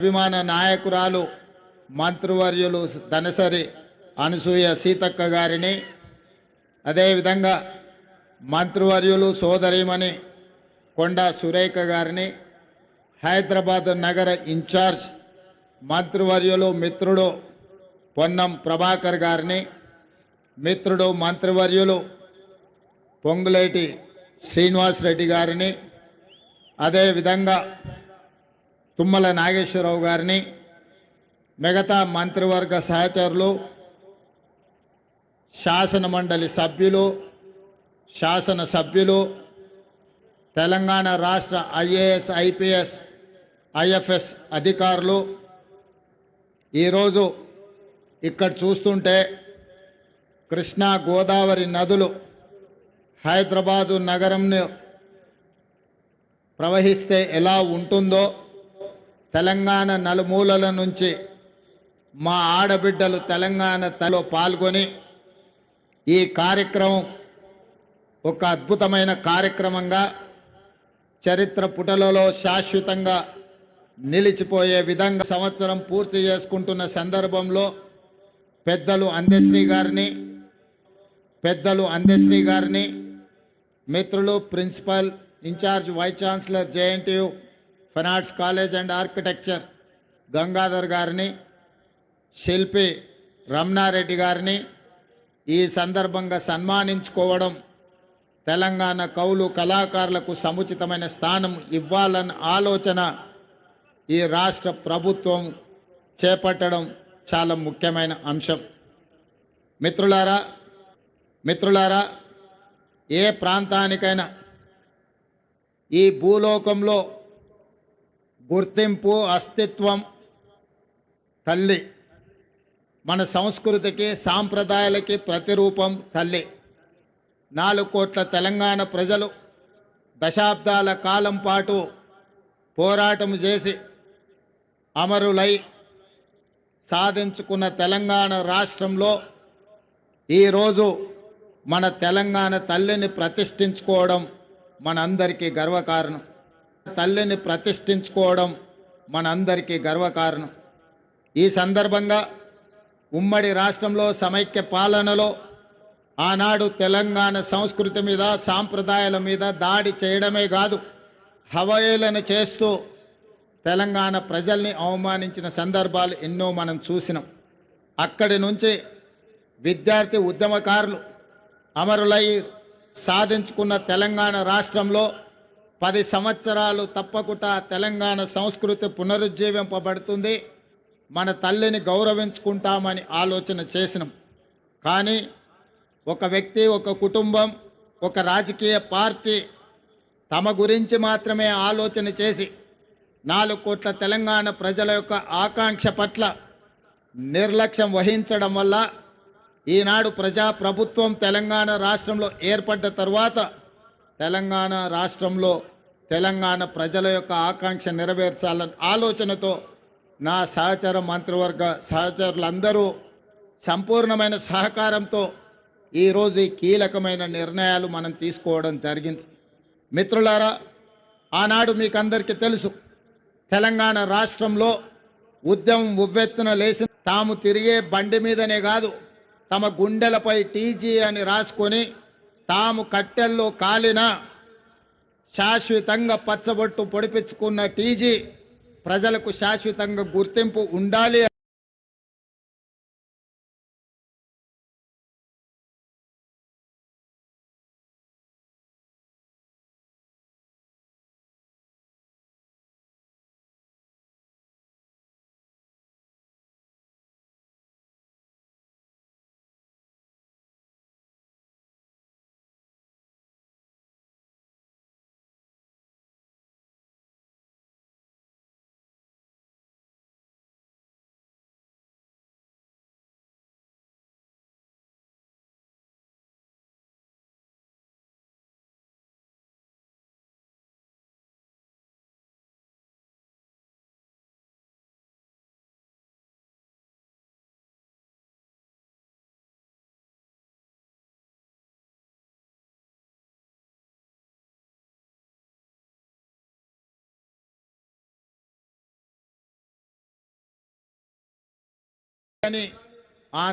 అభిమాన నాయకురాలు మంత్రివర్యులు ధనసరి అనసూయ సీతక్క గారిని అదేవిధంగా మంత్రివర్యులు సోదరిమణి కొండ సురేఖ గారిని హైదరాబాద్ నగర ఇన్ఛార్జ్ మంత్రివర్యులు మిత్రుడు పొన్నం ప్రభాకర్ గారిని మిత్రుడు మంత్రివర్యులు పొంగులేటి శ్రీనివాస్ రెడ్డి గారిని అదేవిధంగా తుమ్మల నాగేశ్వరరావు గారిని మిగతా మంత్రివర్గ సహచరులు శాసన మండలి సభ్యులు శాసన సభ్యులు తెలంగాణ రాష్ట్ర ఐఏఎస్ ఐపీఎస్ ఐఎఫ్ఎస్ అధికారులు ఈరోజు ఇక్కడ చూస్తుంటే కృష్ణా గోదావరి నదులు హైదరాబాదు నగరంను ప్రవహిస్తే ఎలా ఉంటుందో తెలంగాణ నలుమూలల నుంచి మా ఆడబిడ్డలు తెలంగాణ తలో పాల్గొని ఈ కార్యక్రమం ఒక అద్భుతమైన కార్యక్రమంగా చరిత్ర పుటలలో శాశ్వతంగా నిలిచిపోయే విధంగా సంవత్సరం పూర్తి చేసుకుంటున్న సందర్భంలో పెద్దలు అందశ్రీ గారిని పెద్దలు అందశ్రీ గారిని మిత్రులు principal in-charge vice chancellor JNTU fine arts college and architecture Gangadhar గారిని శిల్పి రమణారెడ్డి గారిని ఈ సందర్భంగా సన్మానించుకోవడం తెలంగాణ కవులు కళాకారులకు సముచితమైన స్థానం ఇవ్వాలన్న ఆలోచన ఈ రాష్ట్ర ప్రభుత్వం చేపట్టడం చాలా ముఖ్యమైన అంశం. మిత్రులారా మిత్రులారా ఏ ప్రాంతానికైనా ఈ భూలోకంలో గుర్తింపు అస్తిత్వం తల్లి. మన సంస్కృతికి సాంప్రదాయాలకి ప్రతిరూపం తల్లి. నాలుగు కోట్ల తెలంగాణ ప్రజలు దశాబ్దాల కాలం పాటు పోరాటం చేసి అమరులై సాధించుకున్న తెలంగాణ రాష్ట్రంలో ఈరోజు మన తెలంగాణ తల్లిని ప్రతిష్ఠించుకోవడం మనందరికీ గర్వకారణం. తల్లిని ప్రతిష్ఠించుకోవడం మనందరికీ గర్వకారణం. ఈ సందర్భంగా ఉమ్మడి రాష్ట్రంలో సమైక్య పాలనలో ఆనాడు తెలంగాణ సంస్కృతి మీద సాంప్రదాయాల మీద దాడి చేయడమే కాదు హవయలను చేస్తూ తెలంగాణ ప్రజల్ని అవమానించిన సందర్భాలు ఎన్నో మనం చూసినాం. అక్కడి నుంచి విద్యార్థి ఉద్యమకారులు అమరులై సాధించుకున్న తెలంగాణ రాష్ట్రంలో పది సంవత్సరాలు తప్పకుండా తెలంగాణ సంస్కృతి పునరుజ్జీవింపబడుతుంది. మన తల్లిని గౌరవించుకుంటామని ఆలోచన చేసినాం. కానీ ఒక వ్యక్తి ఒక కుటుంబం ఒక రాజకీయ పార్టీ తమ గురించి మాత్రమే ఆలోచన చేసి నాలుగు కోట్ల తెలంగాణ ప్రజల యొక్క ఆకాంక్ష పట్ల నిర్లక్ష్యం వహించడం వల్ల ఈనాడు ప్రజాప్రభుత్వం తెలంగాణ రాష్ట్రంలో ఏర్పడ్డ తర్వాత తెలంగాణ రాష్ట్రంలో తెలంగాణ ప్రజల యొక్క ఆకాంక్ష నెరవేర్చాలన్న ఆలోచనతో నా సహచర మంత్రివర్గ సహచరులందరూ సంపూర్ణమైన సహకారంతో ఈరోజు ఈ కీలకమైన నిర్ణయాలు మనం తీసుకోవడం జరిగింది. మిత్రులారా ఆనాడు మీకు అందరికీ తెలుసు తెలంగాణ రాష్ట్రంలో ఉద్యమం ఉవ్వెత్తున లేచి తాము తిరిగే బండి మీదనే కాదు తమ గుండెలపై టీజీ అని రాసుకొని తాము కట్టెల్లో కాలిన శాశ్వతంగా పచ్చబొట్టు పొడిపించుకున్న టీజీ ప్రజలకు శాశ్వతంగా గుర్తింపు ఉండాలి అని